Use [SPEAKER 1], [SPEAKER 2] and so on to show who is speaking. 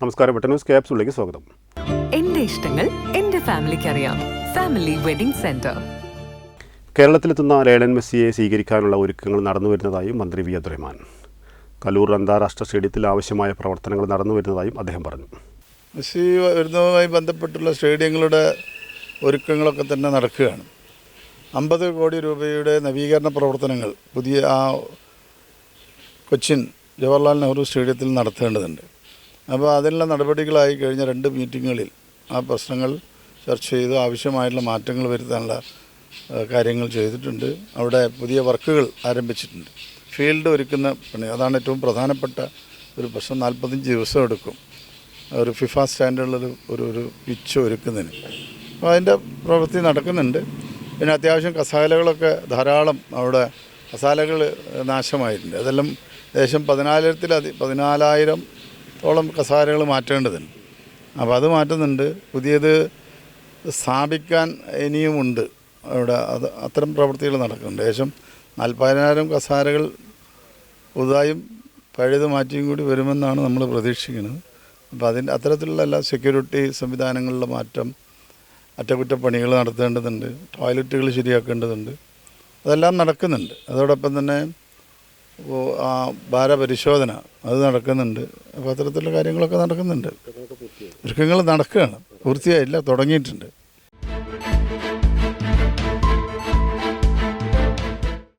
[SPEAKER 1] നമസ്കാരം ന്യൂസ് ക്യാപ്സിലേക്ക് സ്വാഗതം.
[SPEAKER 2] എന്റെ ഇഷ്ടങ്ങൾ എന്റെ ഫാമിലിക്ക് അറിയാം. Family wedding centre.
[SPEAKER 1] കേരളത്തിലെത്തുന്ന ലേലൻ മെസ്സിയെ സ്വീകരിക്കാനുള്ള ഒരുക്കങ്ങൾ നടന്നു വരുന്നതായും മന്ത്രി വി അബ്ദുറഹ്മാൻ. കലൂർ അന്താരാഷ്ട്ര സ്റ്റേഡിയത്തിൽ ആവശ്യമായ പ്രവർത്തനങ്ങൾ നടന്നു വരുന്നതായും അദ്ദേഹം പറഞ്ഞു.
[SPEAKER 3] മെസ്സി വരുന്നതുമായി ബന്ധപ്പെട്ടുള്ള സ്റ്റേഡിയങ്ങളുടെ ഒരുക്കങ്ങളൊക്കെ തന്നെ നടക്കുകയാണ്. അമ്പത് കോടി രൂപയുടെ നവീകരണ പ്രവർത്തനങ്ങൾ പുതിയ ആ കൊച്ചിൻ ജവഹർലാൽ നെഹ്റു സ്റ്റേഡിയത്തിൽ നടത്തേണ്ടതുണ്ട്. അപ്പോൾ അതിനുള്ള നടപടികളായി കഴിഞ്ഞ രണ്ട് മീറ്റിങ്ങുകളിൽ ആ പ്രശ്നങ്ങൾ ചർച്ച ചെയ്ത്. ആവശ്യമായിട്ടുള്ള മാറ്റങ്ങൾ വരുത്താനുള്ള കാര്യങ്ങൾ ചെയ്തിട്ടുണ്ട്. അവിടെ പുതിയ വർക്കുകൾ ആരംഭിച്ചിട്ടുണ്ട്. ഫീൽഡ് ഒരുക്കുന്ന പണി അതാണ് ഏറ്റവും പ്രധാനപ്പെട്ട ഒരു പ്രശ്നം. നാൽപ്പത്തഞ്ച് ദിവസം എടുക്കും. ഒരു ഫിഫ സ്റ്റാൻഡേർഡിലൊരു ഒരു ഒരു പിച്ച് ഒരുക്കുന്നതിന്. അപ്പോൾ അതിന്റെ പ്രവൃത്തി നടക്കുന്നുണ്ട്. പിന്നെ അത്യാവശ്യം കസാലകളൊക്കെ ധാരാളം അവിടെ കസാലകൾ നാശമായിട്ടുണ്ട്. അതെല്ലാം ഏകദേശം പതിനായിരത്തിലധി പതിനാലായിരത്തോളം കസാരകൾ മാറ്റേണ്ടതുണ്ട്. അപ്പോൾ അത് മാറ്റുന്നുണ്ട്. പുതിയത് സ്ഥാപിക്കാൻ ഇനിയുമുണ്ട്. അവിടെ അത് അത്തരം പ്രവൃത്തികൾ നടക്കുന്നുണ്ട്. ഏകദേശം നാൽപ്പതിനായിരം കസാരകൾ പുതുതായും പഴയത് മാറ്റിയും കൂടി വരുമെന്നാണ് നമ്മൾ പ്രതീക്ഷിക്കുന്നത്. അപ്പോൾ അതിന്റെ അത്തരത്തിലുള്ള എല്ലാ സെക്യൂരിറ്റി സംവിധാനങ്ങളിലെ മാറ്റം അറ്റകുറ്റപ്പണികൾ നടത്തേണ്ടതുണ്ട്. ടോയ്ലറ്റുകൾ ശരിയാക്കേണ്ടതുണ്ട്. അതെല്ലാം നടക്കുന്നുണ്ട്. അതോടൊപ്പം തന്നെ ഭാരപരിശോധന അത് നടക്കുന്നുണ്ട്. അപ്പോൾ അത്തരത്തിലുള്ള കാര്യങ്ങളൊക്കെ നടക്കുന്നുണ്ട്. ഒരുക്കങ്ങൾ നടക്കുകയാണ്. പൂർത്തിയായില്ല തുടങ്ങിയിട്ടുണ്ട്.